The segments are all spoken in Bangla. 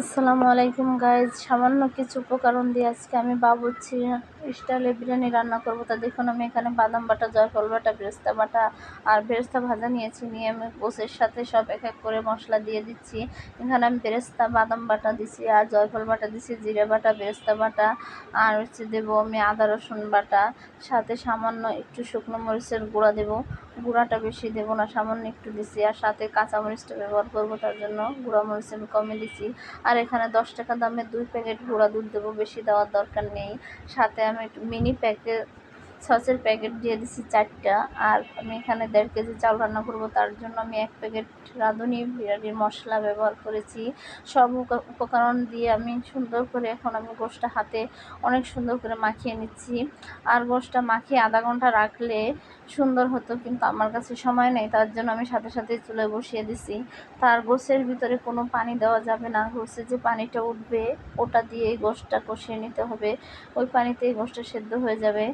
আসসালামু আলাইকুম গাইজ সামান্য কিছু উপকরণ দিয়ে আজকে আমি বাবুর্চি স্টাইলে বিরিয়ানি রান্না করব। তা দেখুন, আমি এখানে বাদাম বাটা, জয়ফল বাটা, বেরেস্তা বাটা আর বেরেস্তা ভাজা নিয়েছি। নিয়ে আমি গোসের সাথে সব এক এক করে মশলা দিয়ে দিচ্ছি। এখানে আমি বেরেস্তা, বাদাম বাটা দিছি আর জয়ফল বাটা দিছি, জিরে বাটা, বেরেস্তা বাটা আর হচ্ছে দেবো আমি আদা, রসুন বাটা। সাথে সামান্য একটু শুকনো মরিচের গুঁড়া দেবো। গুঁড়াটা বেশি দেবো না, সামান্য একটু দিছি। আর সাথে কাঁচা মরিচটা ব্যবহার করব, তার জন্য গুঁড়া মরিচ আমি কমে দিছি। আর এখানে দশ টাকা দামের দুই প্যাকেট গুঁড়া দুধ দেবো, বেশি দেওয়ার দরকার নেই। সাথে আমি একটু মিনি প্যাকেট সসের প্যাকেট দিয়ে দিছি চারটা, আর আমি এখানে দেড় কেজি চাল রান্না করব, তার জন্য আমি এক প্যাকেট রাঁধুনি, বিরিয়ানির মশলা ব্যবহার করেছি। সব উপকরণ দিয়ে আমি সুন্দর করে এখন আমি গোষ্ঠটা হাতে অনেক সুন্দর করে মাখিয়ে নিচ্ছি। আর গোষ্ঠটা মাখিয়ে আধা ঘণ্টা রাখলে সুন্দর হতো, কিন্তু আমার কাছে সময় নেই, তার জন্য আমি সাথে সাথে চুলে বসিয়ে দিছি। তার গোসের ভিতরে কোনো পানি দেওয়া যাবে না গোসে যে পানিটা উঠবে, ওটা দিয়ে গোষ্ঠটা কষিয়ে নিতে হবে। ওই পানিতেই গোষ্ঠটা সেদ্ধ হয়ে যাবে।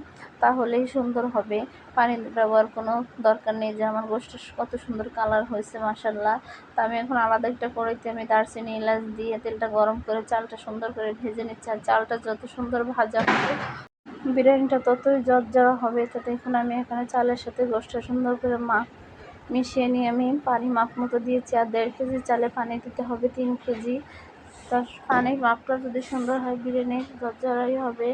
তাহলেই সুন্দর হবে। পানি ব্যবহার কোনো দরকার নেই যে আমার গোষ্ঠ কত সুন্দর কালার হয়েছে মাসাল্লাহ তা আমি এখন আলাদা একটা কড়াইতে আমি দারচিনি, এলাচ দিয়ে তেলটা গরম করে চালটা সুন্দর করে ভেজে নিচ্ছি। আর চালটা যত সুন্দর ভাজা হবে, বিরিয়ানিটা ততই জর্জরা হবে। তাতে এখন আমি এখানে চালের সাথে গোষ্ঠটা সুন্দর করে মা, মিশিয়ে নিয়ে আমি পানি মাপ মতো দিয়েছি। আর দেড় কেজি চালে পানি দিতে হবে, তিন কেজি। তার পানির মাপটা যদি সুন্দর হয় বিরিয়ানি জর্জরাই হবে।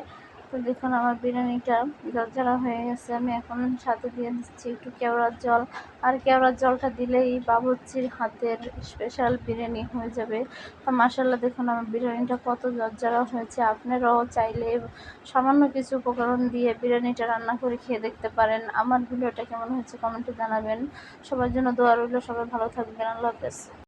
তো দেখুন, আমার বিরিয়ানিটা জর্জরা হয়ে গেছে। আমি এখন সাথে দিয়ে দিচ্ছি একটু কেওড়ার জল। আর কেওড়ার জলটা দিলেই বাবুর্চির হাতের স্পেশাল বিরিয়ানি হয়ে যাবে। তো মাসাল্লাহ দেখুন, আমার বিরিয়ানিটা কত জর্জরা হয়েছে। আপনারাও চাইলে সামান্য কিছু উপকরণ দিয়ে বিরিয়ানিটা রান্না করে খেয়ে দেখতে পারেন। আমার ভিডিওটা কেমন হয়েছে কমেন্টে জানাবেন। সবার জন্য দোয়া রইল। সবাই ভালো থাকবেন। আল্লাহ হাফেজ।